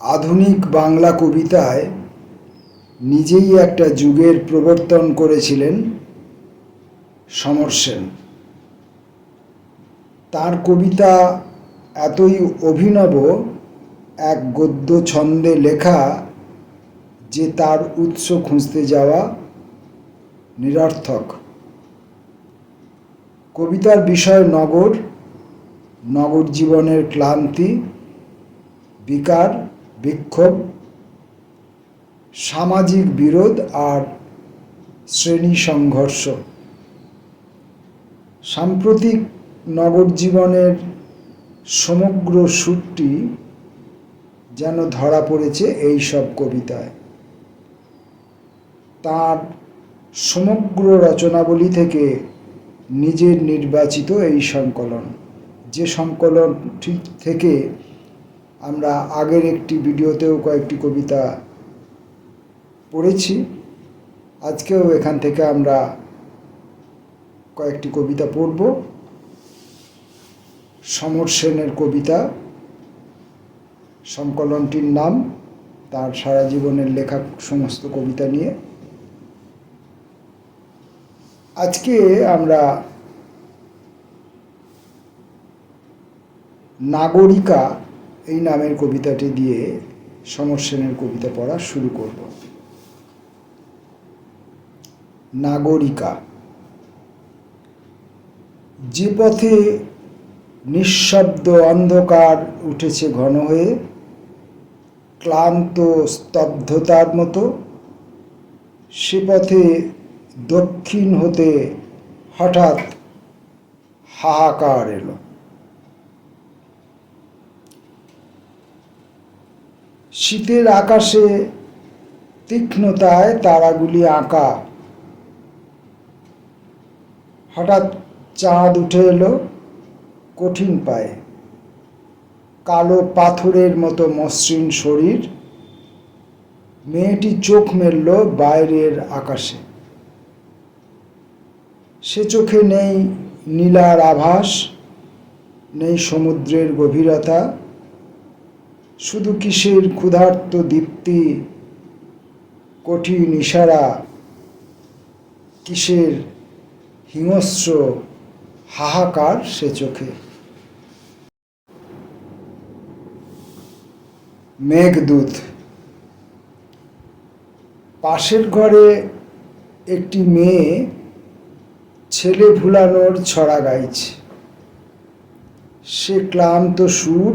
আধুনিক বাংলা কবিতায় নিজেই একটা যুগের প্রবর্তন করেছিলেন সমর সেন। তার কবিতা এতই অভিনব, এক গদ্য ছন্দে লেখা, যে তার উৎস খুঁজতে যাওয়া নিরর্থক। কবিতার বিষয় নগর নগর জীবনের ক্লান্তি, বিকার বিক্ষোভ, সামাজিক বিরোধ আর শ্রেণি সংঘর্ষ। সাম্প্রতিক নগর জীবনের সমগ্র সুরটি যেন ধরা পড়েছে এই সব কবিতায়। তার সমগ্র রচনাবলী থেকে নিজের নির্বাচিত এই সংকলন। যে সংকলন ঠিক থেকে আমরা আগের একটি ভিডিওতেও কয়েকটি কবিতা পড়েছি। আজকেও এখান থেকে আমরা কয়েকটি কবিতা পড়ব। সমর সেনের কবিতা সংকলনটির নাম, তার সারা জীবনের লেখা সমস্ত কবিতা নিয়ে। আজকে আমরা নাগরিকা এই নামের কবিতাটি দিয়ে সমর সেনের কবিতা পড়া শুরু করব। নাগরিকা, যে পথে নিঃশব্দ অন্ধকার উঠেছে ঘন হয়ে, ক্লান্ত স্তব্ধতার মতো, সে পথে দক্ষিণ হতে হঠাৎ হাহাকার এলো। শীতের আকাশে তীক্ষ্ণতায় তারাগুলি আঁকা। হঠাৎ চাঁদ উঠে এলো কঠিন পায়ে। কালো পাথরের মতো মসৃণ শরীর। মেয়েটি চোখ মেলল বাইরের আকাশে। সে চোখে নেই নীলার আভাস, নেই সমুদ্রের গভীরতা। শুধু কিসের ক্ষুধার্ত দীপ্তি, কঠিন ইশারা, কিসের হিংস্র হাহাকার সে চোখে? মেঘদূত, পাশের ঘরে একটি মেয়ে ছেলে ভুলানোর ছড়া গাইছে। সে ক্লান্ত সুর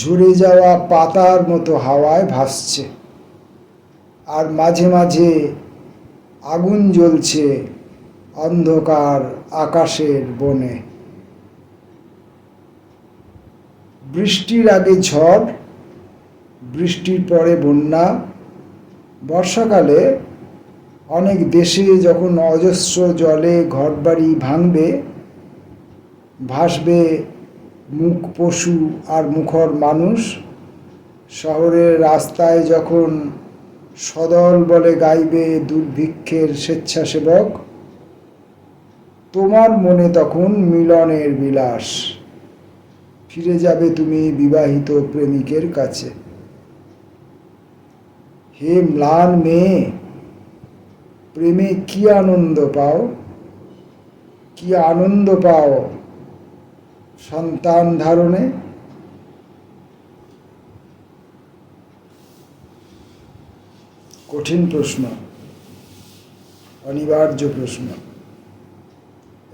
ঝরে যাওয়া পাতার মতো হাওয়ায় ভাসছে। আর মাঝে মাঝে আগুন জ্বলছে অন্ধকার আকাশের বনে। বৃষ্টির আগে ঝড়, বৃষ্টির পরে বন্যা। বর্ষাকালে অনেক দেশে যখন অজস্র জলে ঘরবাড়ি ভাঙবে, ভাসবে মুখ পশু আর মুখর মানুষ, শহরের রাস্তায় যখন সদল বলে গাইবে দুর্ভিক্ষের স্বেচ্ছাসেবক, তোমার মনে তখন মিলনের বিলাস। ফিরে যাবে তুমি বিবাহিত প্রেমিকের কাছে। হে ম্লান মেয়ে, প্রেমে কি আনন্দ পাও? কি আনন্দ পাও? সন্তান ধারণে কঠিন প্রশ্ন, অনিবার্য প্রশ্ন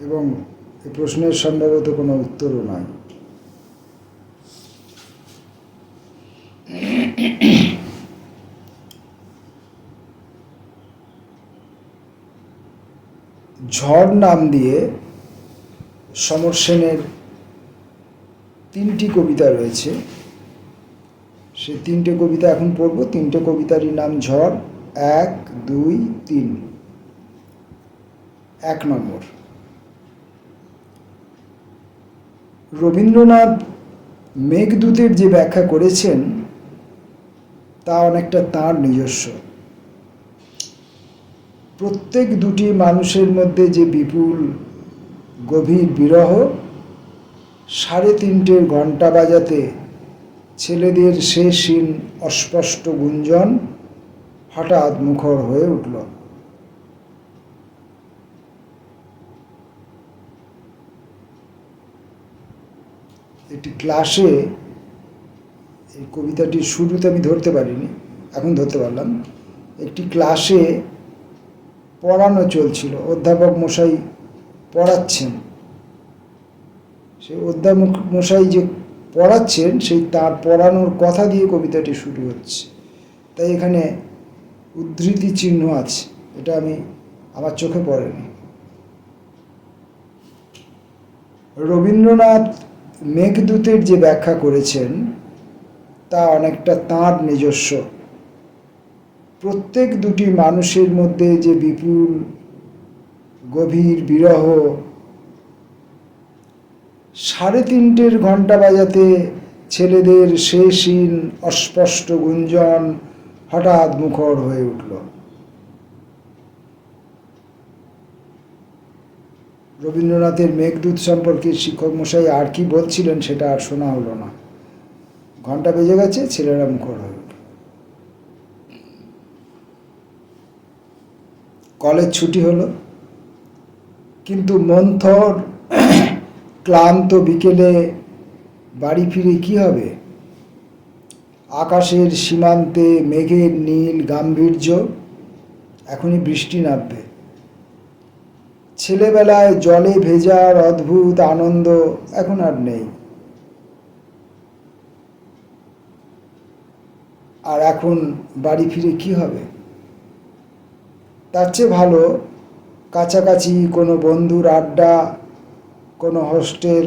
এবং এই প্রশ্নের সম্ভবত কোনো উত্তরও নাই। ঝড় নাম দিয়ে সমর সেনের তিনটি কবিতা রয়েছে। সে তিনটে কবিতা এখন পড়ব। তিনটে কবিতারই নাম ঝড়। এক, দুই, তিন। এক নম্বর। রবীন্দ্রনাথ মেঘদূতের যে ব্যাখ্যা করেছেন, তা অনেকটা তার নিজস্ব। প্রত্যেক দুটি মানুষের মধ্যে যে বিপুল, গভীর বিরহ সাড়ে তিনটের ঘণ্টা বাজাতে ছেলেদের শেষহীন অস্পষ্ট গুঞ্জন হঠাৎ মুখর হয়ে উঠল। একটি ক্লাসে এই কবিতাটির শুরুতে আমি ধরতে পারিনি, এখন ধরতে পারলাম। একটি ক্লাসে পড়ানো চলছিল, অধ্যাপক মশাই পড়াচ্ছেন। সেই অধ্যাপক মশাই যে পড়াচ্ছেন, সেই তার পড়ানোর কথা দিয়ে কবিতাটি শুরু হচ্ছে। তাই এখানে উদ্ধৃতি চিহ্ন আছে, এটা আমি আমার চোখে পড়েনি। রবীন্দ্রনাথ মেঘদূতের যে ব্যাখ্যা করেছেন, তা অনেকটা তাঁর নিজস্ব। প্রত্যেক দুটি মানুষের মধ্যে যে বিপুল, গভীর বিরহ সাড়ে তিনটের ঘণ্টা বাজাতে ছেলেদের শেষহীন অস্পষ্ট গুঞ্জন হঠাৎ মুখর হয়ে উঠল। রবীন্দ্রনাথের মেঘদূত সম্পর্কে শিক্ষক মশাই আর কি বলছিলেন সেটা আর শোনা হলো না। ঘণ্টা বেজে গেছে, ছেলেরা মুখর হয়ে উঠল। কলেজ ছুটি হলো, কিন্তু মন্থর ক্লান্ত বিকেলে বাড়ি ফিরে কি হবে? আকাশের সীমান্তে মেঘের নীল গাম্ভীর্য, এখনই বৃষ্টি নামবে। ছেলেবেলায় জলে ভেজার অদ্ভুত আনন্দ এখন আর নেই। আর এখন বাড়ি ফিরে কি হবে? তার চেয়ে ভালো কাছাকাছি কোনো বন্ধুর আড্ডা কোনো হোস্টেল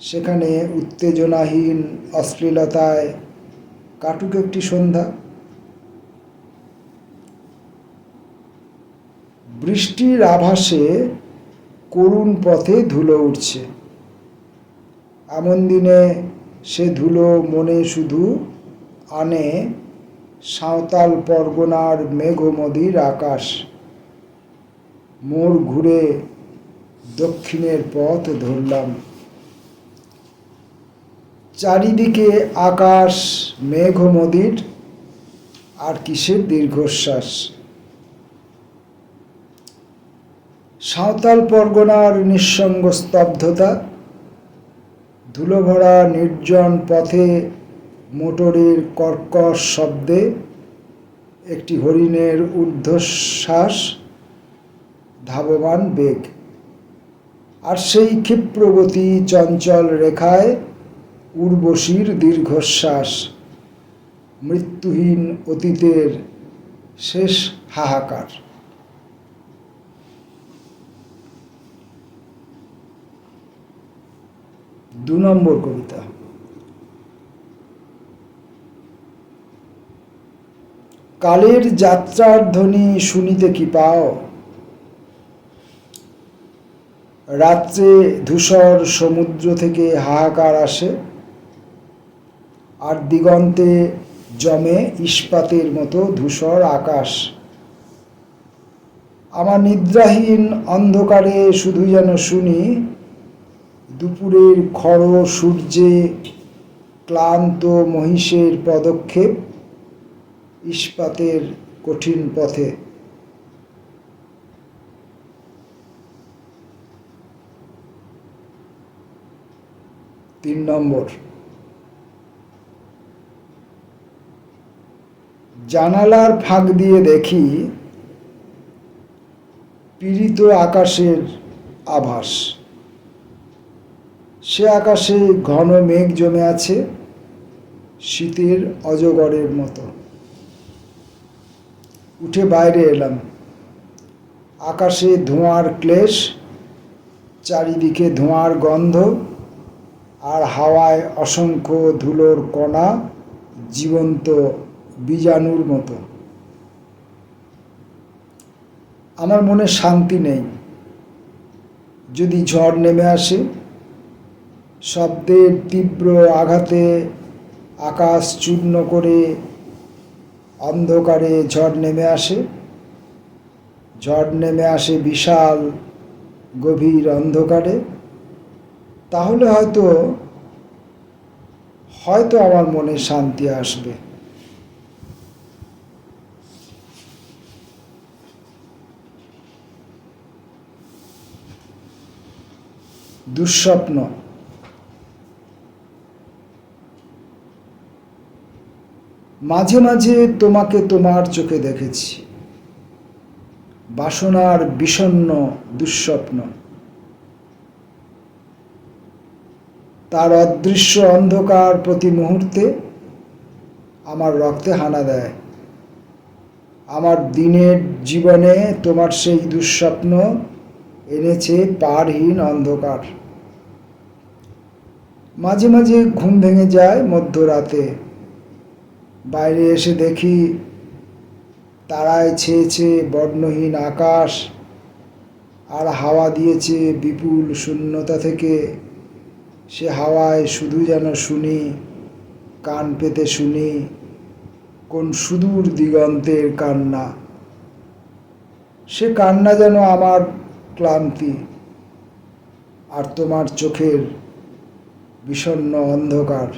সেখানে উত্তেজনাহীন অশ্লীলতায় কাটুক একটি সন্ধ্যা। বৃষ্টির আভাসে করুণ পথে ধুলো উঠছে। এমন দিনে সে ধুলো মনে শুধু আনে সাঁওতাল পরগনার মেঘমদির আকাশ। মোড় ঘুরে দক্ষিণের পথ ধরলাম। চারিদিকে আকাশ মেঘমদির আর কিসের দীর্ঘশ্বাস? সাঁওতাল পরগনার নিঃসঙ্গ স্তব্ধতা, ধুলোভরা নির্জন পথে মোটরের কর্কশ শব্দে একটি হরিণের ঊর্ধ্বশ্বাস, ধাবমান বেগ। আর সেই ক্ষিপ্রগতি চঞ্চল রেখায় উর্বশীর দীর্ঘশ্বাস, মৃত্যুহীন অতীতের শেষ হাহাকার। দু নম্বর কবিতা। কালের যাত্রার ধ্বনি শুনিতে কি পাও? রাত্রে ধূসর সমুদ্র থেকে হাহাকার আসে আর দিগন্তে জমে ইস্পাতের মতো ধূসর আকাশ। আমার নিদ্রাহীন অন্ধকারে শুধু যেন শুনি দুপুরের খড় সূর্যে ক্লান্ত মহিষের পদক্ষেপ, ইস্পাতের কঠিন পথে। তিন নম্বর। জানালার ফাঁক দিয়ে দেখি পীড়িত আকাশের আভাস। সে আকাশে ঘন মেঘ জমে আছে শীতের অজগরের মতো। উঠে বাইরে এলাম। আকাশে ধোঁয়ার ক্লেশ, চারিদিকে ধোঁয়ার গন্ধ। আর হাওয়ায় অসংখ্য ধুলোর কণা জীবন্ত বীজাণুর মতো। আমার মনে শান্তি নেই। যদি ঝড় নেমে আসে, শব্দের তীব্র আঘাতে আকাশ চূর্ণ করে অন্ধকারে ঝড় নেমে আসে, ঝড় নেমে আসে বিশাল গভীর অন্ধকারে। তাহলে হয়তো হয়তো আমার মনে শান্তি আসবে। দুঃস্বপ্ন। মাঝে মাঝে তোমাকে তোমার চোখে দেখেছি। বাসনার বিষণ্ন দুঃস্বপ্ন। তার অদৃশ্য অন্ধকার প্রতি মুহূর্তে আমার রক্তে হানা দেয়। আমার দিনের জীবনে তোমার সেই দুঃস্বপ্ন এনেছে পারহীন অন্ধকার। মাঝে মাঝে ঘুম ভেঙে যায় মধ্যরাতে। বাইরে এসে দেখি তারায় ছেয়েছে বর্ণহীন আকাশ, আর হাওয়া দিয়েছে বিপুল শূন্যতা থেকে। সে হাওয়ায় শুধু যেন শুনি, কান পেতে শুনি, কোন সুদূর দিগন্তের কান্না। সে কান্না যেন আমার ক্লান্তি আর তোমার চোখের বিষণ্ণ অন্ধকার।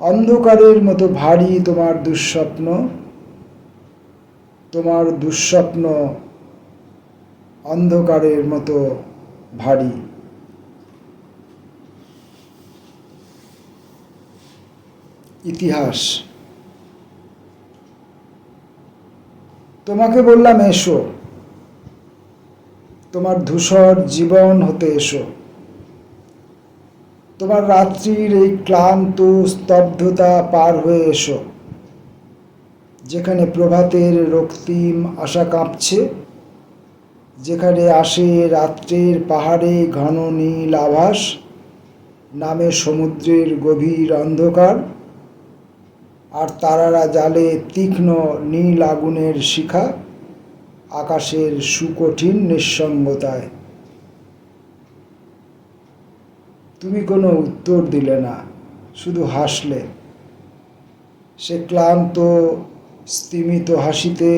অন্ধকারের মতো ভারী তোমার দুঃস্বপ্ন তোমার দুঃস্বপ্ন অন্ধকারের মতো ভারী। ইতিহাস। তোমাকে বললাম, এসো। তোমার ধূসর জীবন হতে এসো। তোমার রাত্রির এই ক্লান্ত স্তব্ধতা পার হয়ে এসো। যেখানে প্রভাতের রক্তিম আশা কাঁপছে যেখানে আসে রাত্রের পাহাড়ে ঘন নীল আভাস, নামে সমুদ্রের গভীর অন্ধকার, আর তারারা জালে তীক্ষ্ণ নীল আগুনের শিখা, আকাশের সুকঠিন নিঃসঙ্গতায়। তুমি কোনো উত্তর দিলে না, শুধু হাসলে। সে ক্লান্ত, স্তিমিত হাসিতে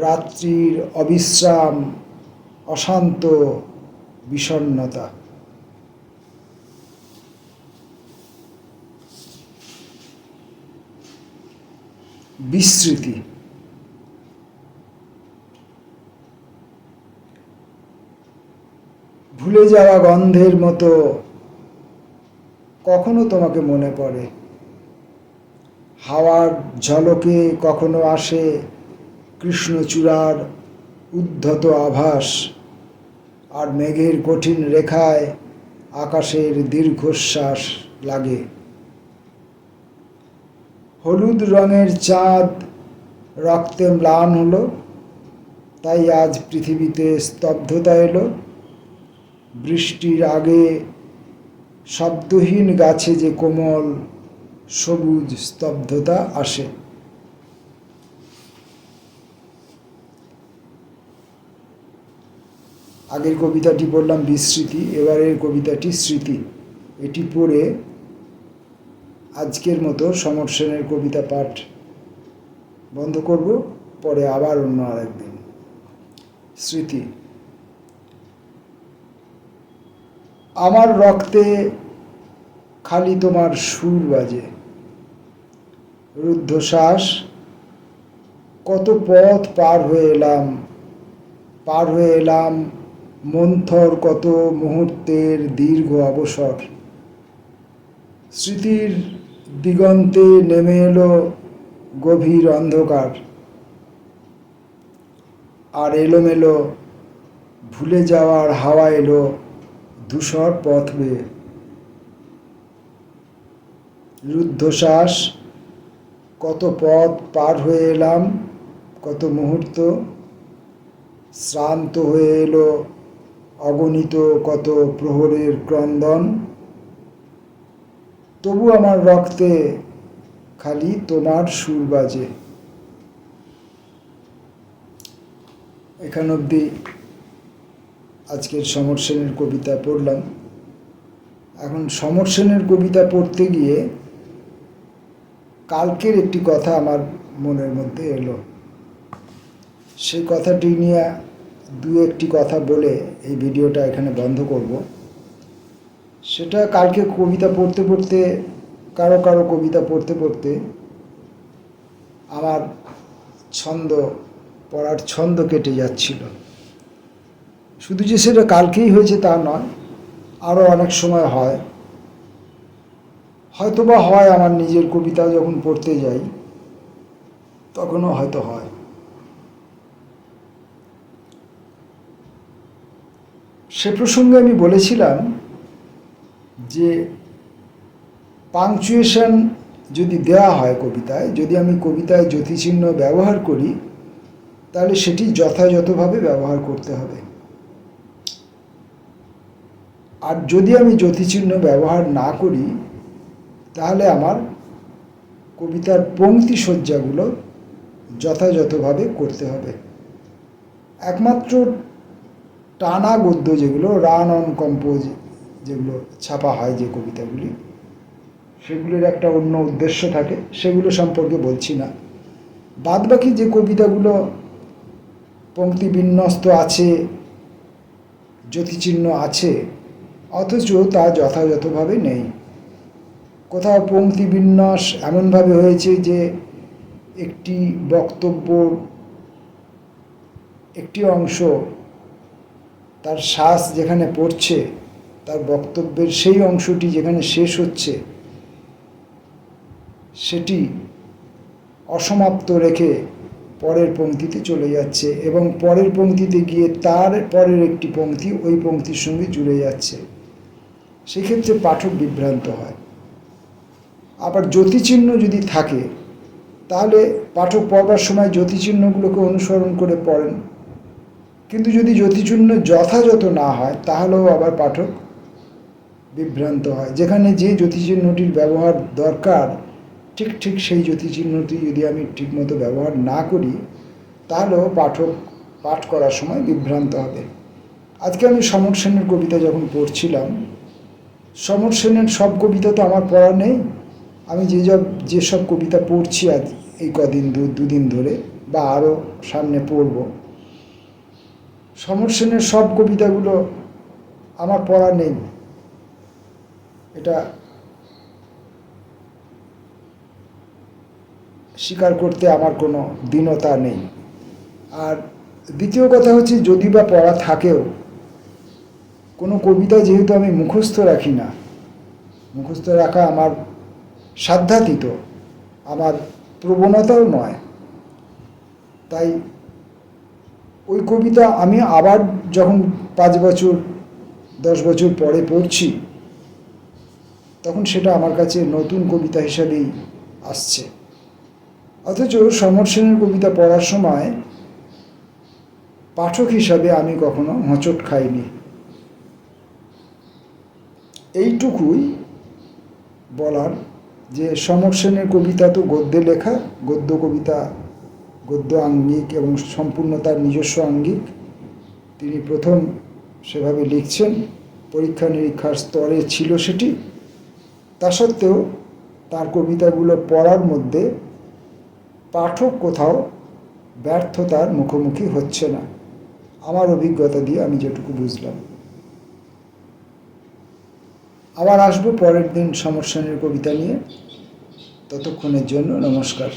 রাত্রির অবিশ্রাম, অশান্ত বিষণ্নতা বিস্মৃতি। ভুলে যাওয়া গন্ধের মতো কখনো তোমাকে মনে পড়ে? হাওয়ার ঝলকে কখনো আসে কৃষ্ণচূড়ার উদ্ধত আভাস আর মেঘের কঠিন রেখায় আকাশের দীর্ঘশ্বাস লাগে। হলুদ রঙের চাঁদ রক্তে ম্লান হলো, তাই আজ পৃথিবীতে স্তব্ধতা এলো। বৃষ্টির আগে শব্দহীন গাছে যে কোমল সবুজ স্তব্ধতা আসে। আগের কবিতাটি পড়লাম বিস্মৃতি, এবারের কবিতাটি স্মৃতি। এটি পড়ে আজকের মতো সমর সেনের কবিতা পাঠ বন্ধ করব, পরে আবার অন্য আরেকদিন। স্মৃতি। আমার রক্তে খালি তোমার সুর বাজে। রুদ্ধশ্বাস, কত পথ পার হয়ে এলাম, পার হয়ে এলাম মন্থর কত মুহূর্তের দীর্ঘ অবসর। স্মৃতির দিগন্তে নেমে এলো গভীর অন্ধকার। আর এলোমেলো ভুলে যাওয়ার হাওয়া এলো ধূসর পথ বেয়ে। রুদ্ধশ্বাস, কত পথ পার হয়ে এলাম, কত মুহূর্ত শ্রান্ত হয়ে এলো অগণিত কত প্রহরের ক্রন্দন। তবু আমার রক্তে খালি তোমার সুর বাজে। এখান অবধি আজকের সমর সেনের কবিতা পড়লাম। এখন সমর সেনের কবিতা পড়তে গিয়ে কালকের একটি কথা আমার মনের মধ্যে এলো। সেই কথাটি নিয়ে দু একটি কথা বলে এই ভিডিওটা এখানে বন্ধ করব। সেটা কালকে কবিতা পড়তে পড়তে, কারও কারও কবিতা পড়তে পড়তে আমার ছন্দ, পড়ার ছন্দ কেটে যাচ্ছিল। শুধু যে সেটা কালকেই হয়েছে তা নয় আরও অনেক সময় হয়। হয়তোবা হয় আমার নিজের কবিতা যখন পড়তে যাই, তখনও হয়তো হয়। সে প্রসঙ্গে আমি বলেছিলাম যে পাংচুয়েশন যদি দেওয়া হয় কবিতায়, যদি আমি কবিতায় জ্যোতিচিহ্ন ব্যবহার করি, তাহলে সেটি যথাযথভাবে ব্যবহার করতে হবে। আর যদি আমি জ্যোতিচিহ্ন ব্যবহার না করি, তাহলে আমার কবিতার পংক্তি সজ্জাগুলো যথাযথভাবে করতে হবে। একমাত্র টানা গদ্য যেগুলো, রান অন কম্পোজ যেগুলো ছাপা হয় যে কবিতাগুলি, সেগুলির একটা অন্য উদ্দেশ্য থাকে, সেগুলো সম্পর্কে বলছি না। বাদবাকি যে কবিতাগুলো পঙ্ক্তি বিন্যস্ত আছে, জ্যোতিচিহ্ন আছে, অথচ তা যথাযথভাবে নেই। কোথাও পঙ্ক্তি বিন্যাস এমনভাবে হয়েছে যে একটি বক্তব্য, একটি অংশ তার শ্বাস যেখানে পড়ছে, তার বক্তব্যের সেই অংশটি যেখানে শেষ হচ্ছে, সেটি অসমাপ্ত রেখে পরের পংক্তিতে চলে যাচ্ছে এবং পরের পংক্তিতে গিয়ে তার পরের একটি পংক্তি ওই পংক্তির সঙ্গে জুড়ে যাচ্ছে। সেক্ষেত্রে পাঠক বিভ্রান্ত হয়। আবার জ্যোতিচিহ্ন যদি থাকে, তাহলে পাঠক পড়বার সময় জ্যোতিচিহ্নগুলোকে অনুসরণ করে পড়েন। কিন্তু যদি জ্যোতিচিহ্ন যথাযথ না হয়, তাহলেও আবার পাঠক বিভ্রান্ত হয়। যেখানে যে জ্যোতিচিহ্নটির ব্যবহার দরকার, ঠিক ঠিক সেই জ্যোতিচিহ্নটি যদি আমি ঠিকমতো ব্যবহার না করি, তাহলেও পাঠক পাঠ করার সময় বিভ্রান্ত হবে। আজকে আমি সমর সেনের কবিতা যখন পড়ছিলাম, সমর সেনের সব কবিতা তো আমার পড়া নেই। আমি যে সব যেসব কবিতা পড়ছি আজ এই কদিন দু, দুদিন ধরে বা আরও সামনে পড়ব। সমর সেনের সব কবিতাগুলো আমার পড়া নেই। এটা স্বীকার করতে আমার কোনো দীনতা নেই। আর দ্বিতীয় কথা হচ্ছে, যদি বা পড়া থাকেও, কোনো কবিতা যেহেতু আমি মুখস্থ রাখি না, মুখস্থ রাখা আমার সাধ্যাতীত, আমার প্রবণতাও নয়। তাই ওই কবিতা আমি আবার যখন পাঁচ বছর, দশ বছর পরে পড়ছি, তখন সেটা আমার কাছে নতুন কবিতা হিসাবেই আসছে। অথচ সমর সেনের কবিতা পড়ার সময় পাঠক হিসাবে আমি কখনো হোঁচট খাইনি। এইটুকুই বলার যে সমর সেনের কবিতা তো গদ্যে লেখা, গদ্য কবিতা গদ্য আঙ্গিক এবং সম্পূর্ণ তার নিজস্ব আঙ্গিক। তিনি প্রথম সেভাবে লিখছেন, পরীক্ষা নিরীক্ষার স্তরে ছিল সেটি। তা সত্ত্বেও তার কবিতাগুলো পড়ার মধ্যে পাঠক কোথাও ব্যর্থতার মুখোমুখি হচ্ছে না। আমার অভিজ্ঞতা দিয়ে আমি যেটুকু বুঝলাম। আবার আসব পরের দিন সমর সেনের কবিতা নিয়ে। ততক্ষণের জন্য নমস্কার।